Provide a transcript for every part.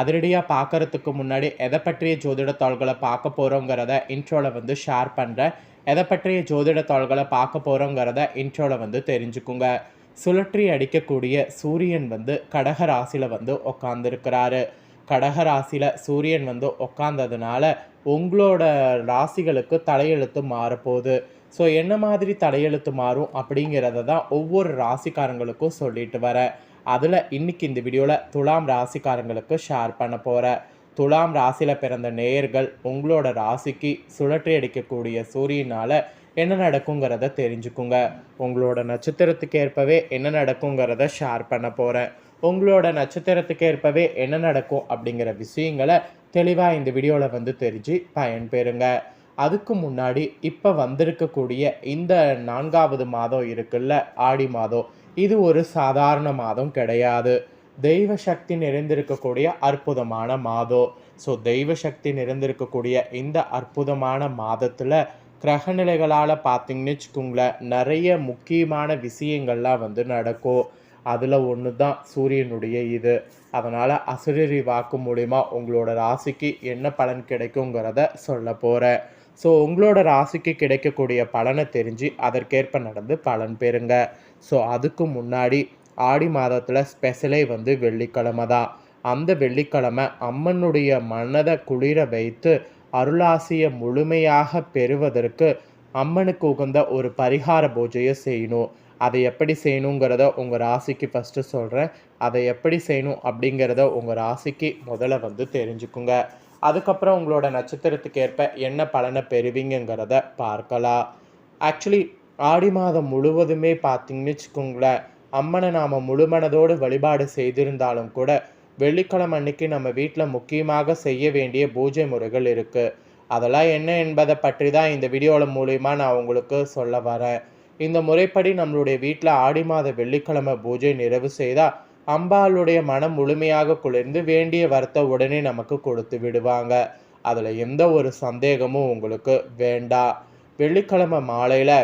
அதிரடியாக பார்க்கறதுக்கு முன்னாடி எதை பற்றிய ஜோதிட தாள்களை பார்க்க போகிறோங்கிறத இன்ட்ரோவில் வந்து ஷேர் பண்ணுறேன் எதை பற்றிய ஜோதிட தாள்களை பார்க்க போகிறோங்கிறத இன்ட்ரோவில் வந்து தெரிஞ்சுக்குங்க. சுழற்றி அடிக்கக்கூடிய சூரியன் வந்து கடக ராசியில் வந்து உக்காந்துருக்கிறாரு. கடக ராசியில் சூரியன் வந்து உக்காந்ததுனால உங்களோட ராசிகளுக்கு தலையெழுத்து மாறப்போகுது. ஸோ என்ன மாதிரி தலையெழுத்து மாறும் அப்படிங்கிறத தான் ஒவ்வொரு ராசிக்காரங்களுக்கும் சொல்லிட்டு வரேன். அதில் இன்னைக்கு இந்த வீடியோவில் துலாம் ராசிக்காரங்களுக்கு ஷேர் பண்ண போகிறேன் துலாம் ராசியில் பிறந்த நேயர்கள் உங்களோட ராசிக்கு சுழற்றி அடிக்கக்கூடிய சூரியனால் என்ன நடக்குங்கிறத தெரிஞ்சுக்குங்க. உங்களோட நட்சத்திரத்துக்கு ஏற்பவே என்ன நடக்குங்கிறத ஷேர் பண்ண போகிறேன் உங்களோட நட்சத்திரத்துக்கு ஏற்பவே என்ன நடக்கும் அப்படிங்கிற விஷயங்களை தெளிவாக இந்த வீடியோவில் வந்து தெரிஞ்சு பயன்பெறுங்க. அதுக்கு முன்னாடி இப்போ வந்திருக்கக்கூடிய இந்த நான்காவது மாதம் இருக்குல்ல ஆடி மாதம். இது ஒரு சாதாரண மாதம் கிடையாது. தெய்வ சக்தி நிறைந்திருக்கக்கூடிய அற்புதமான மாதம். ஸோ தெய்வ சக்தி நிறைந்திருக்கக்கூடிய இந்த அற்புதமான மாதத்தில் கிரகநிலைகளால் பார்த்தீங்கன்னு வச்சுக்கோங்களேன் நிறைய முக்கியமான விஷயங்கள்லாம் வந்து நடக்கும். அதில் ஒன்று தான் சூரியனுடைய இது. அதனால் அசுரரி வாக்கு மூலிமா உங்களோட ராசிக்கு என்ன பலன் கிடைக்குங்கிறத சொல்ல போகிறேன் ஸோ உங்களோட ராசிக்கு கிடைக்கக்கூடிய பலனை தெரிஞ்சு அதற்கேற்ப நடந்து பலன் பெறுங்க. ஸோ அதுக்கு முன்னாடி ஆடி மாதத்தில் ஸ்பெஷலே வந்து வெள்ளிக்கிழமை தான். அந்த வெள்ளிக்கிழமை அம்மனுடைய மனதை குளிர வைத்து அருளாசியை முழுமையாக பெறுவதற்கு அம்மனுக்கு உகந்த ஒரு பரிகார பூஜையை செய்யணும். அதை எப்படி செய்யணுங்கிறத உங்கள் ராசிக்கு ஃபஸ்ட்டு சொல்கிறேன் அதை எப்படி செய்யணும் அப்படிங்கிறத உங்கள் ராசிக்கு முதல்ல வந்து தெரிஞ்சுக்குங்க. அதுக்கப்புறம் உங்களோட நட்சத்திரத்துக்கு ஏற்ப என்ன பலனை பெறுவீங்கிறத பார்க்கலாம். ஆக்சுவலி ஆடி மாதம் முழுவதுமே பார்த்தீங்கன்னு வச்சுக்கோங்களேன் அம்மனை நாம் முழுமனதோடு வழிபாடு செய்திருந்தாலும் கூட வெள்ளிக்கிழமை அன்னைக்கு நம்ம வீட்டில் முக்கியமாக செய்ய வேண்டிய பூஜை முறைகள் இருக்குது அதெல்லாம் என்ன என்பதை பற்றி தான் இந்த வீடியோவில் மூலிமா நான் உங்களுக்கு சொல்ல வரேன். இந்த முறைப்படி நம்மளுடைய வீட்டில் ஆடி மாத வெள்ளிக்கிழமை பூஜை நிறைவு செய்தால் அம்பாளுடைய மனம் முழுமையாக குளிர்ந்து வேண்டிய வரத்தை உடனே நமக்கு கொடுத்து விடுவாங்க. அதில் எந்த ஒரு சந்தேகமும் உங்களுக்கு வேண்டாம் வெள்ளிக்கிழமை மாலையில்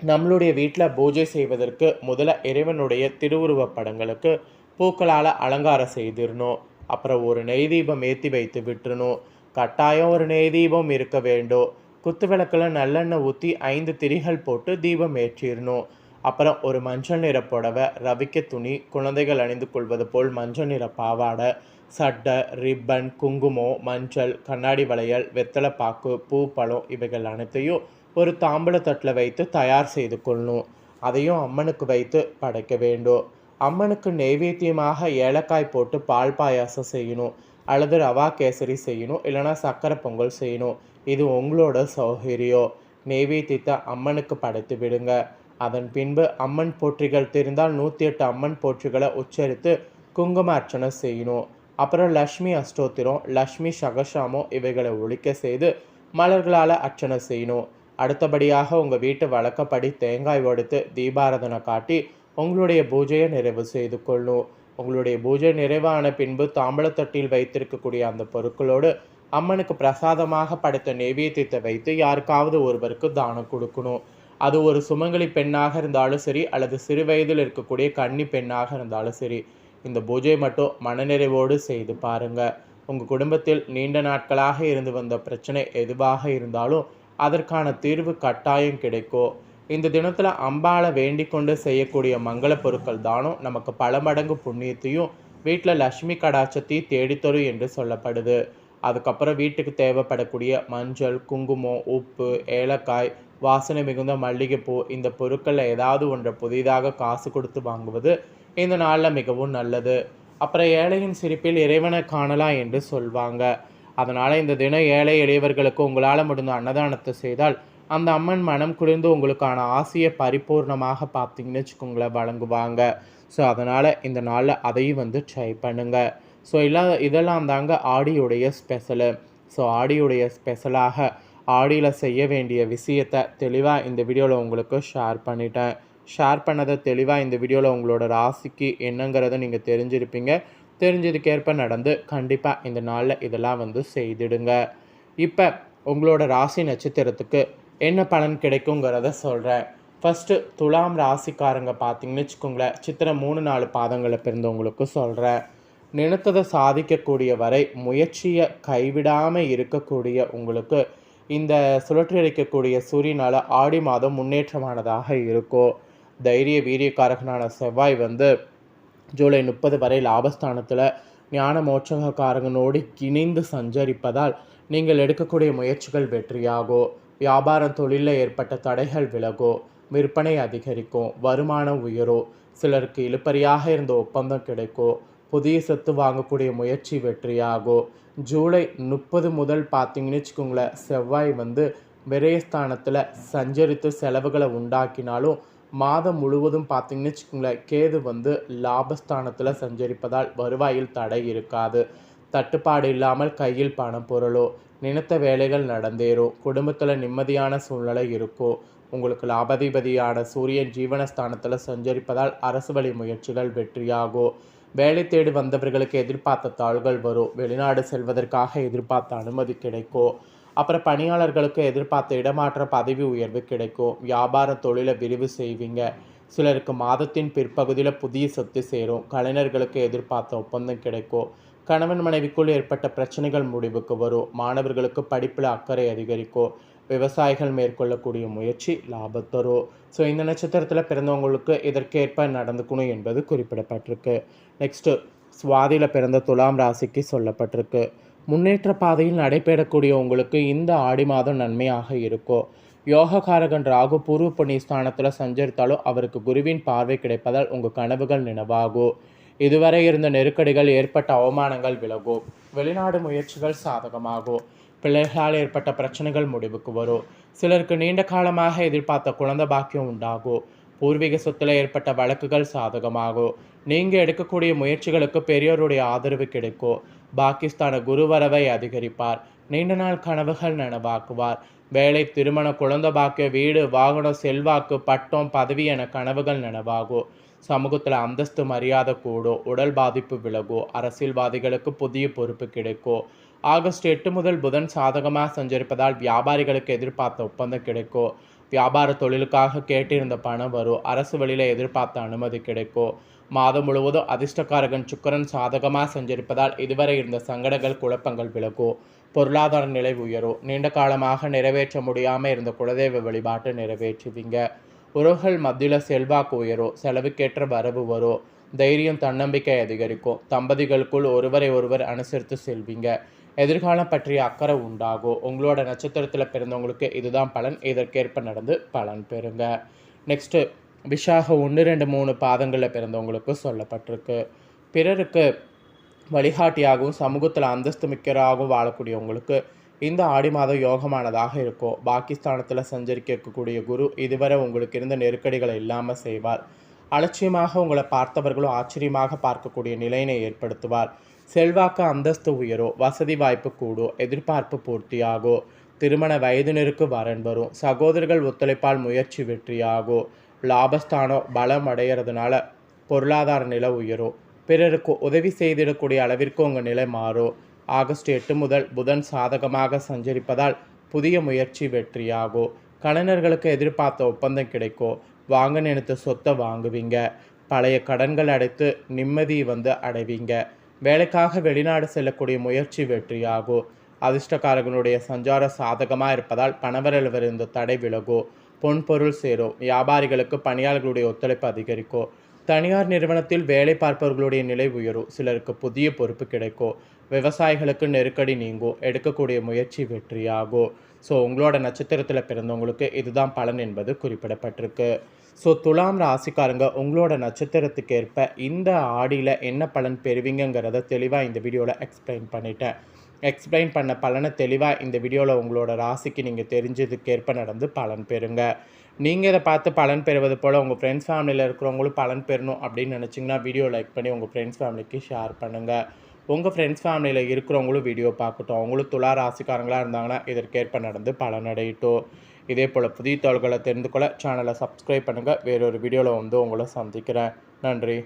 நம்மளுடைய வீட்டில் பூஜை செய்வதற்கு முதல்ல இறைவனுடைய திருவுருவப் படங்களுக்கு பூக்களால் அலங்காரம் செய்திடணும். அப்புறம் ஒரு நெய் தீபம் ஏற்றி வைத்து விட்டுறணும். கட்டாயம் ஒரு நெய் தீபம் இருக்க வேண்டும். குத்து விளக்கில் நல்லெண்ணெய் ஊற்றி ஐந்து திரிகள் போட்டு தீபம் ஏற்றிடணும். அப்புறம் ஒரு மஞ்சள் நிற புடவை ரவிக்க துணி குழந்தைகள் அணிந்து கொள்வது போல் மஞ்சள் நிற பாவாடை சட்டை ரிப்பன் குங்குமம் மஞ்சள் கண்ணாடி வளையல் வெத்தலை பாக்கு பூ பழம் இவைகள் அனைத்தையும் ஒரு தாம்பூல வைத்து தயார் செய்து கொள்ளணும். அதையும் அம்மனுக்கு வைத்து படைக்க வேண்டும். அம்மனுக்கு நெய்வேத்தியமாக ஏலக்காய் போட்டு பால் பாயாசம் செய்யணும். அல்லது ரவா கேசரி செய்யணும். இல்லைனா சக்கரை பொங்கல் செய்யணும். இது உங்களோட சௌகரியம். நெய்வேத்தியத்தை அம்மனுக்கு படைத்து விடுங்க. அதன் பின்பு அம்மன் போற்றிகள் தெரிந்தால் நூற்றி எட்டு அம்மன் போற்றிகளை உச்சரித்து குங்கும அர்ச்சனை செய்யணும் அப்புறம் லக்ஷ்மி அஷ்டோத்திரம் லக்ஷ்மி சகசாமம் இவைகளை ஒழிக்க செய்து மலர்களால் அர்ச்சனை செய்யணும் அடுத்தபடியாக உங்கள் வீட்டு வழக்கப்படி தேங்காய் உடைத்து தீபாரதனை காட்டி உங்களுடைய பூஜையை நிறைவு செய்து கொள்ளணும் உங்களுடைய பூஜை நிறைவான பின்பு தாம்பழத்தட்டில் வைத்திருக்கக்கூடிய அந்த பொருட்களோடு அம்மனுக்கு பிரசாதமாக படைத்த நெவேத்தியத்தை வைத்து யாருக்காவது ஒருவருக்கு தானம் கொடுக்கணும். அது ஒரு சுமங்கலி பெண்ணாக இருந்தாலும் சரி அல்லது சிறு வயதில் இருக்கக்கூடிய கன்னி பெண்ணாக இருந்தாலும் சரி இந்த பூஜை மட்டும் மனநிறைவோடு செய்து பாருங்க. உங்கள் குடும்பத்தில் நீண்ட நாட்களாக இருந்து வந்த பிரச்சனை எதுவாக இருந்தாலும் அதற்கான தீர்வு கட்டாயம் கிடைக்கும். இந்த தினத்தில் அம்பாளை வேண்டிக் கொண்டு செய்யக்கூடிய மங்கள பொருட்கள் தானும் நமக்கு பல மடங்கு புண்ணியத்தையும் வீட்டில் லக்ஷ்மி கடாட்சத்தையும் தேடித்தரும் என்று சொல்லப்படுது. அதுக்கப்புறம் வீட்டுக்கு தேவைப்படக்கூடிய மஞ்சள் குங்குமம் உப்பு ஏலக்காய் வாசனை மிகுந்த மல்லிகைப்பூ இந்த பொருட்களில் ஏதாவது ஒன்றை புதிதாக காசு கொடுத்து வாங்குவது இந்த நாளில் மிகவும் நல்லது. அப்புறம் ஏழையின் சிரிப்பில் இறைவனை காணலாம் என்று சொல்வாங்க. அதனால் இந்த தினம் ஏழை எளியவர்களுக்கு உங்களால் முடிந்த அன்னதானத்தை செய்தால் அந்த அம்மன் மனம் குளிர்ந்து உங்களுக்கான ஆசையை பரிபூர்ணமாக பார்த்தீங்கன்னு வச்சுக்கோங்களேன் வழங்குவாங்க. ஸோ அதனால் இந்த நாளில் அதையும் வந்து ட்ரை பண்ணுங்கள் ஸோ இல்லை இதெல்லாம் தாங்க ஆடியுடைய ஸ்பெஷலு ஸோ ஆடியுடைய ஸ்பெஷலாக ஆடியில் செய்ய வேண்டிய விஷயத்தை தெளிவாக இந்த வீடியோவில் உங்களுக்கு ஷேர் பண்ணிட்டேன். ஷேர் பண்ணதை தெளிவாக இந்த வீடியோவில் உங்களோட ராசிக்கு என்னங்கிறத நீங்கள் தெரிஞ்சிருப்பீங்க. தெரிஞ்சதுக்கேற்ப நடந்து கண்டிப்பாக இந்த நாளில் இதெல்லாம் வந்து செய்திடுங்க. இப்போ உங்களோட ராசி நட்சத்திரத்துக்கு என்ன பலன் கிடைக்குங்கிறத சொல்கிறேன் ஃபஸ்ட்டு துலாம் ராசிக்காரங்க பார்த்தீங்கன்னு வச்சுக்கோங்களேன் சித்திரை மூணு நாலு பாதங்களை பிறந்தவங்களுக்கு சொல்கிறேன் நினைத்ததை சாதிக்கக்கூடிய வரை முயற்சியை கைவிடாமல் இருக்கக்கூடிய உங்களுக்கு இந்த சுழற்றியடிக்கக்கூடிய சூரியனால் ஆடி மாதம் முன்னேற்றமானதாக இருக்கும். தைரிய வீரியக்காரகனான செவ்வாய் வந்து ஜூலை முப்பது வரை லாபஸ்தானத்தில் ஞான மோட்சகக்காரங்கனோடு இணைந்து சஞ்சரிப்பதால் நீங்கள் எடுக்கக்கூடிய முயற்சிகள் வெற்றியாகும். வியாபாரம் தொழிலில் ஏற்பட்ட தடைகள் விலகும். விற்பனை அதிகரிக்கும். வருமானம் உயரும். சிலருக்கு இழுப்பறியாக இருந்த ஒப்பந்தம் கிடைக்கும். புதிய சொத்து வாங்கக்கூடிய முயற்சி வெற்றியாகும். ஜூலை முப்பது முதல் பார்த்தீங்கன்னு வச்சுக்கோங்களேன் செவ்வாய் வந்து விரயஸ்தானத்தில் சஞ்சரித்து செலவுகளை உண்டாக்கினாலும் மாதம் முழுவதும் பார்த்தீங்கன்னு வச்சுக்கோங்களேன் கேது வந்து லாபஸ்தானத்தில் சஞ்சரிப்பதால் வருவாயில் தடை இருக்காது. தட்டுப்பாடு இல்லாமல் கையில் பணம் பொருளோ நினைத்த வேலைகள் நடந்தேறும் குடும்பத்தில் நிம்மதியான சூழ்நிலை இருக்கும் உங்களுக்கு லாபதிபதியான சூரியன் ஜீவனஸ்தானத்தில் சஞ்சரிப்பதால் அரசு வழி முயற்சிகள் வெற்றியாகும் வேலை தேடி வந்தவர்களுக்கு எதிர்பார்த்த தாள்கள் வரும். வெளிநாடு செல்வதற்காக எதிர்பார்த்த அனுமதி கிடைக்கும். அப்புறம் பணியாளர்களுக்கு எதிர்பார்த்த இடமாற்ற பதவி உயர்வு கிடைக்கும். வியாபார தொழிலை விரிவு செய்வீங்க. சிலருக்கு மாதத்தின் பிற்பகுதியில் புதிய சொத்து சேரும். கலைஞர்களுக்கு எதிர்பார்த்த ஒப்பந்தம் கிடைக்கும். கணவன் மனைவிக்குள் ஏற்பட்ட பிரச்சனைகள் முடிவுக்கு வரும். மாணவர்களுக்கு படிப்பில் அக்கறை அதிகரிக்கும். விவசாயிகள் மேற்கொள்ளக்கூடிய முயற்சி லாபத்தரோ. ஸோ இந்த நட்சத்திரத்தில் பிறந்தவங்களுக்கு இதற்கேற்ப நடந்துக்கணும் என்பது குறிப்பிடப்பட்டிருக்கு. நெக்ஸ்ட்டு சுவாதியில் பிறந்த துலாம் ராசிக்கு சொல்லப்பட்டிருக்கு. முன்னேற்ற பாதையில் நடைபெறக்கூடிய உங்களுக்கு இந்த ஆடி மாதம் நன்மையாக இருக்கும் யோககாரகன் ராகு பூர்வ புண்ணிய ஸ்தானத்தில் சஞ்சரித்தாலும் அவருக்கு குருவின் பார்வை கிடைப்பதால் உங்கள் கனவுகள் நினைவாகும் இதுவரை இருந்த நெருக்கடிகள் ஏற்பட்ட அவமானங்கள் விலகும் வெளிநாடு முயற்சிகள் சாதகமாகும் பிள்ளைகளால் ஏற்பட்ட பிரச்சனைகள் முடிவுக்கு வரும். சிலருக்கு நீண்ட காலமாக எதிர்பார்த்த குழந்தை பாக்கியம் உண்டாகும். பூர்வீக சொத்தில் ஏற்பட்ட வழக்குகள் சாதகமாகும். நீங்கள் எடுக்கக்கூடிய முயற்சிகளுக்கு பெரியோருடைய ஆதரவு கிடைக்கும். பாகிஸ்தான குருவரவை அதிகரிப்பார். நீண்ட நாள் கனவுகள் நனவாக்குவார். வேலை திருமண குழந்தை பாக்கிய வீடு வாகனம் செல்வாக்கு பட்டம் பதவி என கனவுகள் நனவாகும். சமூகத்தில் அந்தஸ்து மரியாதை கூடும். உடல் பாதிப்பு விலகும். அரசியல்வாதிகளுக்கு புதிய பொறுப்பு கிடைக்கும். ஆகஸ்ட் எட்டு முதல் புதன் சாதகமாக சஞ்சரிப்பதால் வியாபாரிகளுக்கு எதிர்பார்த்த ஒப்பந்தம் கிடைக்கும். வியாபார தொழிலுக்காக கேட்டிருந்த பணம் வரும். அரசு வழியில் எதிர்பார்த்த அனுமதி கிடைக்கும். மாதம் முழுவதும் அதிர்ஷ்டக்காரகன் சுக்கரன் சாதகமாக சஞ்சரிப்பதால் இதுவரை இருந்த சங்கடங்கள் குழப்பங்கள் விலகும். பொருளாதார நிலை உயரும். நீண்ட காலமாக நிறைவேற்ற முடியாமல் இருந்த குலதெய்வ வழிபாட்டை நிறைவேற்றுவீங்க. உறவுகள் மத்தியில் செல்வாக்கு உயரும். செலவுக்கேற்ற வரவு வரும். தைரியம் தன்னம்பிக்கை அதிகரிக்கும். தம்பதிகளுக்குள் ஒருவரை ஒருவர் அனுசரித்து செல்வீங்க. எதிர்காலம் பற்றிய அக்கறை உண்டாகும் உங்களோட நட்சத்திரத்தில் பிறந்தவங்களுக்கு இதுதான் பலன். இதற்கேற்ப நடந்து பலன் பெறுங்க. நெக்ஸ்ட்டு விஷாக ஒன்று ரெண்டு மூணு பாதங்களில் பிறந்தவங்களுக்கு சொல்லப்பட்டிருக்கு. பிறருக்கு வழிகாட்டியாகவும் சமூகத்தில் அந்தஸ்து மிக்கராகவும் வாழக்கூடியவங்களுக்கு இந்த ஆடி மாதம் யோகமானதாக இருக்கும் பாகிஸ்தானத்தில் சஞ்சரிக்கக்கூடிய குரு இதுவரை உங்களுக்கு இருந்த நெருக்கடிகளை இல்லாமல் செய்வார். அலட்சியமாக உங்களை பார்த்தவர்களும் ஆச்சரியமாக பார்க்கக்கூடிய நிலையினை ஏற்படுத்துவார். செல்வாக்கு அந்தஸ்து உயரும் வசதி வாய்ப்பு கூடோ எதிர்பார்ப்பு பூர்த்தியாகும் திருமண வயதினருக்கு வரன் வரும் சகோதரர்கள் ஒத்துழைப்பால் முயற்சி வெற்றியாகும் லாபஸ்தானம் பலம் அடைகிறதுனால பொருளாதார நிலை உயரும் பிறருக்கு உதவி செய்திடக்கூடிய அளவிற்கு உங்கள் நிலை மாறும் ஆகஸ்ட் எட்டு முதல் புதன் சாதகமாக சஞ்சரிப்பதால் புதிய முயற்சி வெற்றியாகும் கலைஞர்களுக்கு எதிர்பார்த்த ஒப்பந்தம் கிடைக்கும் வாங்க நினைத்த சொத்தை வாங்குவீங்க பழைய கடன்கள் அடைத்து நிம்மதி வந்து அடைவீங்க வேலைக்காக வெளிநாடு செல்லக்கூடிய முயற்சி வெற்றியாகும் அதிர்ஷ்டக்காரர்களுடைய சஞ்சார சாதகமாக இருப்பதால் பணவரவு தடை விலகும் பொன்பொருள் சேரும் வியாபாரிகளுக்கு பணியாளர்களுடைய ஒத்துழைப்பு அதிகரிக்கும் தனியார் நிறுவனத்தில் வேலை பார்ப்பவர்களுடைய நிலை உயரும் சிலருக்கு புதிய பொறுப்பு கிடைக்கும் விவசாயிகளுக்கு நெருக்கடி நீங்கும் எடுக்கக்கூடிய முயற்சி வெற்றியாகும் ஸோ உங்களோட நட்சத்திரத்தில் பிறந்தவங்களுக்கு இதுதான் பலன் என்பது குறிப்பிடப்பட்டிருக்கு. ஸோ துலாம் ராசிக்காரங்க உங்களோட நட்சத்திரத்துக்கு ஏற்ப இந்த ஆடியில் என்ன பலன் பெறுவீங்கங்கிறத தெளிவாக இந்த வீடியோவில் எக்ஸ்பிளைன் பண்ணிட்டேன். எக்ஸ்பிளைன் பண்ண பலனை தெளிவாக இந்த வீடியோவில் உங்களோட ராசிக்கு நீங்கள் தெரிஞ்சதுக்கேற்ப நடந்து பலன் பெறுங்க. நீங்கள் இதை பார்த்து பலன் பெறுவது போல் உங்கள் ஃப்ரெண்ட்ஸ் ஃபேமிலியில் இருக்கிறவங்களும் பலன் பெறணும் அப்படின்னு நினச்சிங்கன்னா வீடியோ லைக் பண்ணி உங்கள் ஃப்ரெண்ட்ஸ் ஃபேமிலிக்கு ஷேர் பண்ணுங்கள் உங்கள் ஃப்ரெண்ட்ஸ் ஃபேமிலியில் இருக்கிறவங்களும் வீடியோ பார்க்கட்டும். அவங்களும் துலா ராசிக்காரங்களாக இருந்தாங்கன்னா இதற்கேற்ப நடந்து பலனடையட்டும். இதே போல் புதிய தகவல்களை தெரிந்து கொள்ள சேனலை சப்ஸ்கிரைப் பண்ணுங்கள் வேறொரு வீடியோவில் வந்து உங்களை சந்திக்கிறேன். நன்றி.